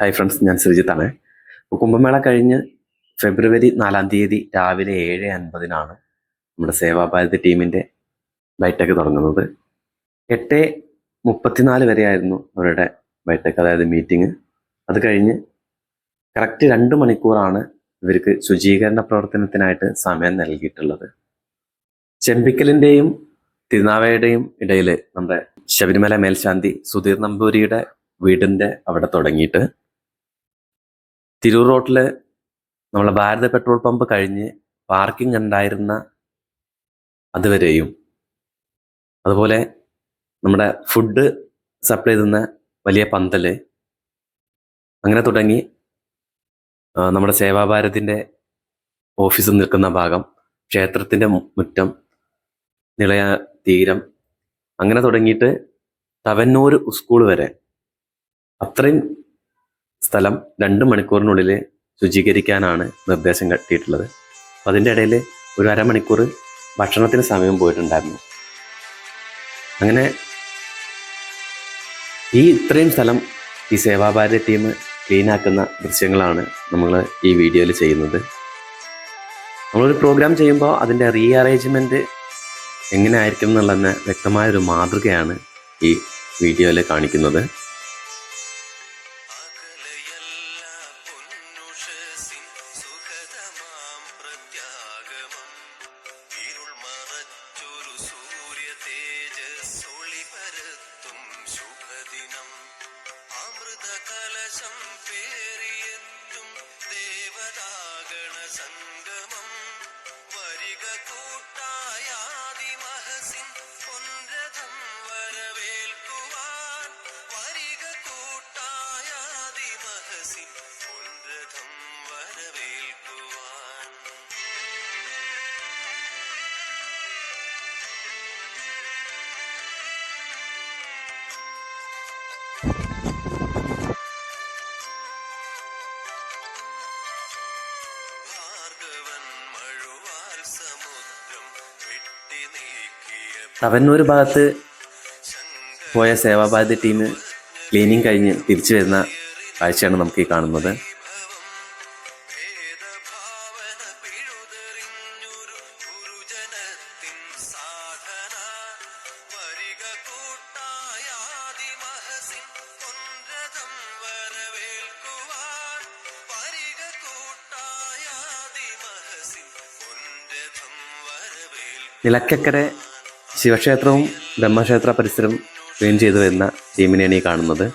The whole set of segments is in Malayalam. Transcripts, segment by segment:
ഹായ് ഫ്രണ്ട്സ് ഞാൻ ശ്രീജിത്താണ്. കുംഭമേള കഴിഞ്ഞ് ഫെബ്രുവരി നാലാം തീയതി രാവിലെ ഏഴ് അൻപതിനാണ് നമ്മുടെ സേവാഭാരതി ടീമിന്റെ ബൈടെക് തുടങ്ങുന്നത്. എട്ട് മുപ്പത്തിനാല് വരെയായിരുന്നു അവരുടെ ബൈടെക് അതായത് മീറ്റിംഗ് അത് കഴിഞ്ഞ് കറക്റ്റ് രണ്ട് മണിക്കൂറാണ് ഇവർക്ക് ശുചീകരണ പ്രവർത്തനത്തിനായിട്ട് സമയം നൽകിയിട്ടുള്ളത്. ചെമ്പിക്കലിന്റെയും തിരുനാവയുടെയും ഇടയിൽ നമ്മുടെ ശബരിമല മേൽശാന്തി സുധീർ നമ്പൂരിയുടെ വീടിന്റെ അവിടെ തുടങ്ങിയിട്ട് തിരൂർ റോട്ടിൽ നമ്മളെ ഭാരത പെട്രോൾ പമ്പ് കഴിഞ്ഞ് പാർക്കിംഗ് ഉണ്ടായിരുന്ന അതുവരെയും. അതുപോലെ നമ്മുടെ ഫുഡ് സപ്ലൈ ചെയ്യുന്ന വലിയ പന്തൽ അങ്ങനെ തുടങ്ങി നമ്മുടെ സേവാഭാരതിന്റെ ഓഫീസ് നിൽക്കുന്ന ഭാഗം ക്ഷേത്രത്തിന്റെ മുറ്റം നിളയ തീരം അങ്ങനെ തുടങ്ങിയിട്ട് തവന്നൂർ സ്കൂൾ വരെ. അത്രയും സ്ഥലം രണ്ട് മണിക്കൂറിനുള്ളിൽ ശുചീകരിക്കാനാണ് നിർദ്ദേശം കട്ടിയിട്ടുള്ളത്. അപ്പം അതിന്റെ ഇടയിൽ ഒരു അരമണിക്കൂർ ഭക്ഷണത്തിന് സമയം പോയിട്ടുണ്ടായിരുന്നു. അങ്ങനെ ഈ ഇത്രയും സ്ഥലം ഈ സേവാഭാരതി ടീം ക്ലീൻ ആക്കുന്ന ദൃശ്യങ്ങളാണ് നമ്മൾ ഈ വീഡിയോയിൽ ചെയ്യുന്നത്. നമ്മളൊരു പ്രോഗ്രാം ചെയ്യുമ്പോൾ അതിന്റെ റീ അറേഞ്ച്മെന്റ് എങ്ങനെ ആയിരിക്കും എന്നുള്ളതിന് വ്യക്തമായൊരു മാതൃകയാണ് ഈ വീഡിയോയിൽ കാണിക്കുന്നത്. സംഗമം വരിക പൊൻരഥം തവന്നൂർ ഭാഗത്ത് പോയ സേവാഭാരതി ടീം ക്ലീനിങ് കഴിഞ്ഞ് തിരിച്ചു വരുന്ന കാഴ്ചയാണ് നമുക്ക് ഈ കാണുന്നത്. ഭേദഭാവന ശിവക്ഷേത്രവും ബ്രഹ്മക്ഷേത്ര പരിസരം ക്ലീൻ ചെയ്തു വരുന്ന ടീമിനെയാണ് ഈ കാണുന്നത്.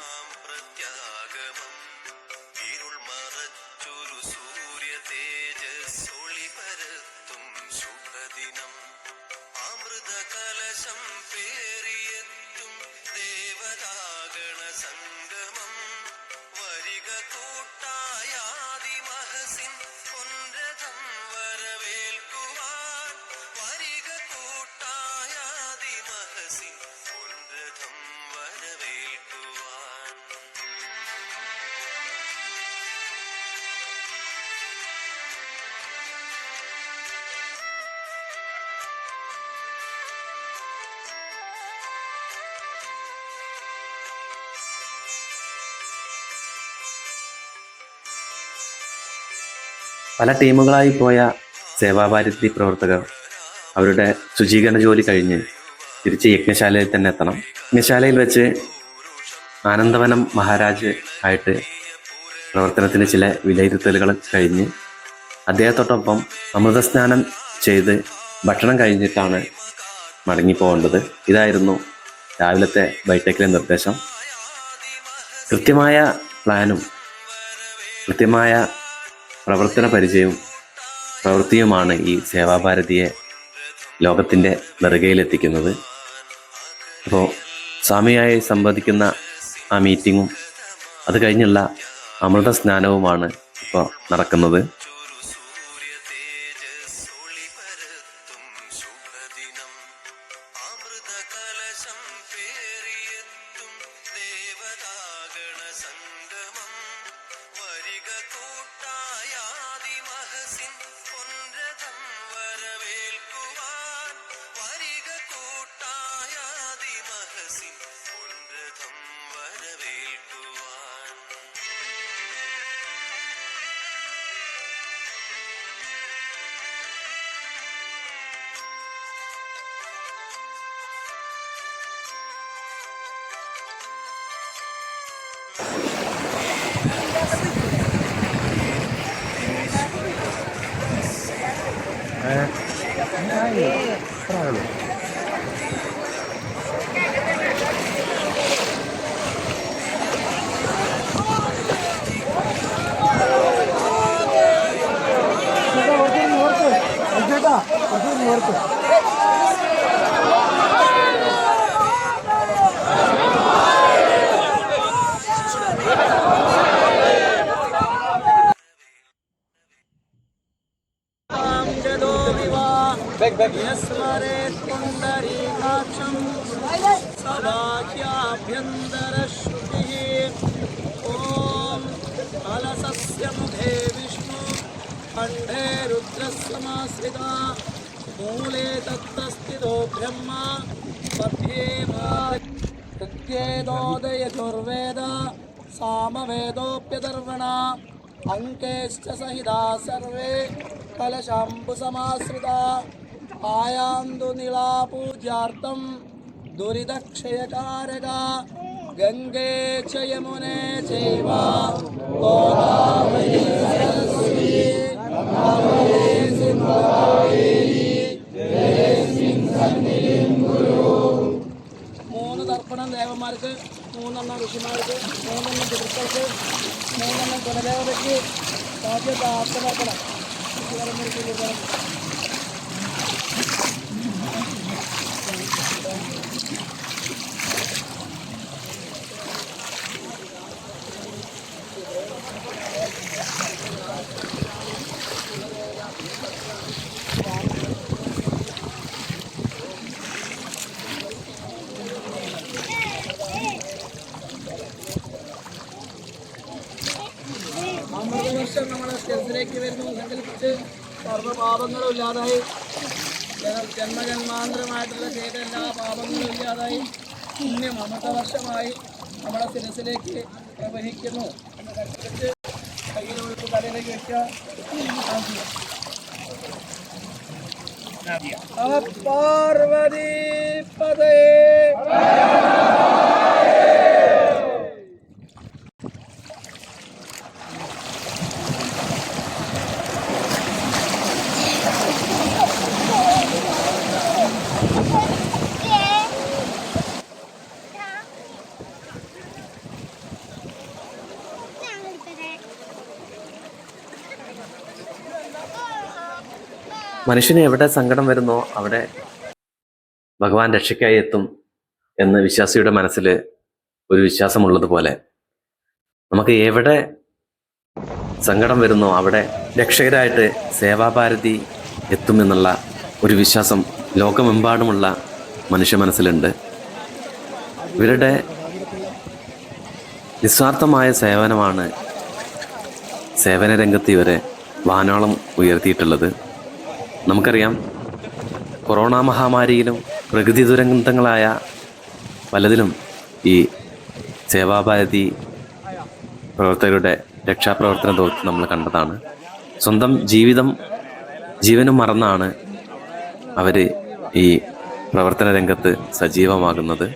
പല ടീമുകളായി പോയ സേവാഭാരതി പ്രവർത്തകർ അവരുടെ ശുചീകരണ ജോലി കഴിഞ്ഞ് തിരിച്ച് യജ്ഞശാലയിൽ തന്നെ എത്തണം. യജ്ഞശാലയിൽ വെച്ച് ആനന്ദവനം മഹാരാജ് ആയിട്ട് പ്രവർത്തനത്തിന് ചില വിലയിരുത്തലുകൾ കഴിഞ്ഞ് അദ്ദേഹത്തോടൊപ്പം അമൃതസ്നാനം ചെയ്ത് ഭക്ഷണം കഴിഞ്ഞിട്ടാണ് മടങ്ങിപ്പോകേണ്ടത് ഇതായിരുന്നു രാവിലത്തെ ബൈടെക്കിലെ നിർദ്ദേശം. കൃത്യമായ പ്ലാനും കൃത്യമായ പ്രവർത്തന പരിചയവും പ്രവൃത്തിയുമാണ് ഈ സേവാഭാരതിയെ ലോകത്തിന്റെ നെറുകയിലെത്തിക്കുന്നത്. അപ്പോൾ സ്വാമിയായി സംവദിക്കുന്ന ആ മീറ്റിങ്ങും അത് കഴിഞ്ഞുള്ള അമൃത സ്നാനവുമാണ് ഇപ്പോൾ നടക്കുന്നത്. Eh, strano. Guarda, guarda il morto. Guarda, guarda il morto. यस्मरेत्पुण्डरीकाक्षं सदाख्याभ्यन्तरश्रुतिः ॐ कलशस्य मुखे विष्णु खण्डे रुद्रसमाश्रिता मूले तत्तस्थितो ब्रह्मा मध्ये प्रत्येदोदयजुर्वेद सामवेदोऽप्यदर्वणा अङ्केश्च सहिता सर्वे कलशाम्बुसमाश्रिता ആയാന്തു നിളാപൂജാർത്ഥം ദുരിതക്ഷയകാരക. ഗംഗേ ചയമുനേ ചൈവ ഗോദാവരി സരസ്വതി. നർമ്മേ സിന്ധുകാവേരി മൂന്ന് തർപ്പണം ദേവന്മാർക്ക് മൂന്നെണ്ണം ഋഷിമാർക്ക് മൂന്നെണ്ണം പിതൃക്കൾക്ക് മൂന്നെണ്ണം ഗുണദേവതയ്ക്ക് ബാക്കി ആത്മതർപ്പണം അമൃതവർഷം നമ്മുടെ സ്റ്റെസിലേക്ക് വരുന്നു. സങ്കല്പിച്ച് സർവപാപങ്ങളും ഇല്ലാതായി. ജന- ജന്മജന്മാന്തരമായിട്ടുള്ള ചെയ്ത എല്ലാ പാപങ്ങളും ഇല്ലാതായി. ഇന്ന് അമൃത വർഷമായി നമ്മുടെ ശിരസിലേക്ക് പ്രവഹിക്കുന്നു. എന്ന് തലയിലേക്ക് വെക്കുക. പാർവതി പതേ മനുഷ്യന് എവിടെ സങ്കടം വരുന്നോ അവിടെ ഭഗവാൻ രക്ഷയ്ക്കായി എത്തും എന്ന് വിശ്വാസിയുടെ മനസ്സിൽ ഒരു വിശ്വാസമുള്ളതുപോലെ നമുക്ക് എവിടെ സങ്കടം വരുന്നോ അവിടെ രക്ഷകരായിട്ട് സേവാഭാരതി എത്തുമെന്നുള്ള ഒരു വിശ്വാസം ലോകമെമ്പാടുമുള്ള മനുഷ്യ മനസ്സിലുണ്ട്. ഇവരുടെ നിസ്വാർത്ഥമായ സേവനമാണ് സേവന രംഗത്ത് ഇവരെ വാനോളം ഉയർത്തിയിട്ടുള്ളത്. നമുക്കറിയാം. കൊറോണ മഹാമാരിയിലും പ്രകൃതി ദുരന്തങ്ങളായ പലതിലും ഈ സേവാഭാരതി പ്രവർത്തകരുടെ രക്ഷാപ്രവർത്തന ദൗത്യം നമ്മൾ കണ്ടതാണ്. സ്വന്തം ജീവിതം ജീവനും മറന്നാണ് അവർ ഈ പ്രവർത്തന രംഗത്ത് സജീവമാകുന്നത്.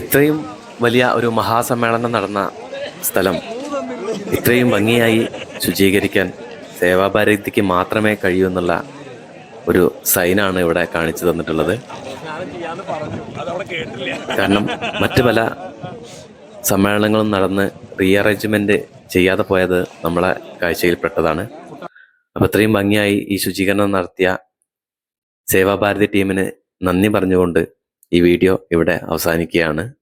ഇത്രയും വലിയ ഒരു മഹാസമ്മേളനം നടന്ന സ്ഥലം ഇത്രയും ഭംഗിയായി ശുചീകരിക്കാൻ സേവാഭാരതിക്ക് മാത്രമേ കഴിയൂ എന്നുള്ള ഒരു സൈനാണ് ഇവിടെ കാണിച്ചു തന്നിട്ടുള്ളത്. കാരണം മറ്റു പല സമ്മേളനങ്ങളും നടന്ന് റീഅറേഞ്ച്മെന്റ് ചെയ്യാതെ പോയത് നമ്മളെ കാഴ്ചയിൽപ്പെട്ടതാണ്. അപ്പോൾ ഇത്രയും ഭംഗിയായി ഈ ശുചീകരണം നടത്തിയ സേവാഭാരതി ടീമിന് നന്ദി പറഞ്ഞുകൊണ്ട് ഈ വീഡിയോ ഇവിടെ അവസാനിക്കുകയാണ്.